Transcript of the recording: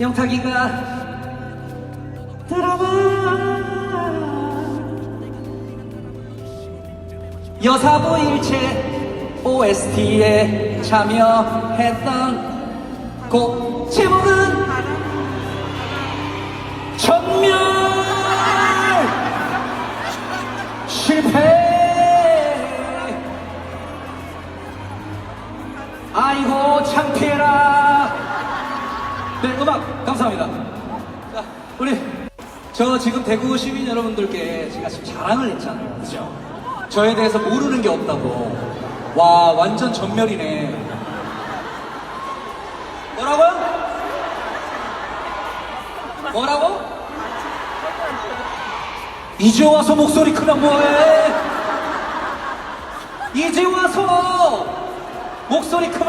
영탁이가 드라마. 여사부 일체 OST에 참여했던 곡 제목은 전멸. 실패. 아이고 창피해라 네 음악 감사합니다 자 우리 저 지금 대구 시민 여러분들께 제가 지금 자랑을 했잖아요 그죠 저에 대해서 모르는 게 없다고 와 완전 전멸이네 뭐라고요? 뭐라고? 이제 와서 목소리 크면 뭐해? 이제 와서 목소리 크면